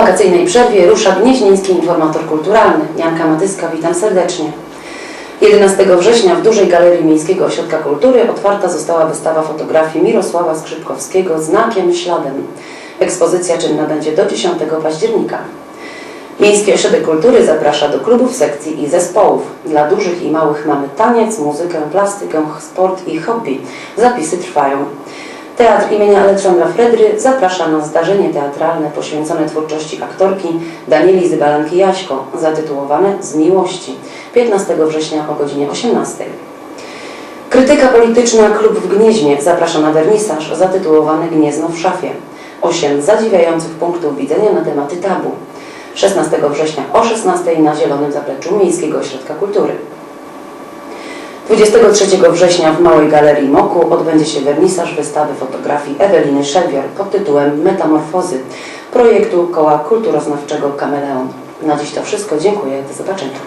wakacyjnej przerwie rusza Gnieźnieński Informator Kulturalny. Janka Matyska, witam serdecznie. 11 września w Dużej Galerii Miejskiego Ośrodka Kultury otwarta została wystawa fotografii Mirosława Skrzypkowskiego Znakiem Śladem. Ekspozycja czynna będzie do 10 października. Miejski Ośrodek Kultury zaprasza do klubów, sekcji i zespołów. Dla dużych i małych mamy taniec, muzykę, plastykę, sport i hobby. Zapisy trwają. Teatr imienia Aleksandra Fredry zaprasza na zdarzenie teatralne poświęcone twórczości aktorki Danieli Zybalanki-Jaśko, zatytułowane Z miłości, 15 września o godzinie 18. Krytyka polityczna Klub w Gnieźnie zaprasza na wernisaż zatytułowany Gniezno w szafie. Osiem zadziwiających punktów widzenia na tematy tabu. 16 września o 16 na Zielonym Zapleczu Miejskiego Ośrodka Kultury. 23 września w Małej Galerii Moku odbędzie się wernisaż wystawy fotografii Eweliny Szewior pod tytułem Metamorfozy projektu Koła Kulturoznawczego Kameleon. Na dziś to wszystko. Dziękuję. Do zobaczenia.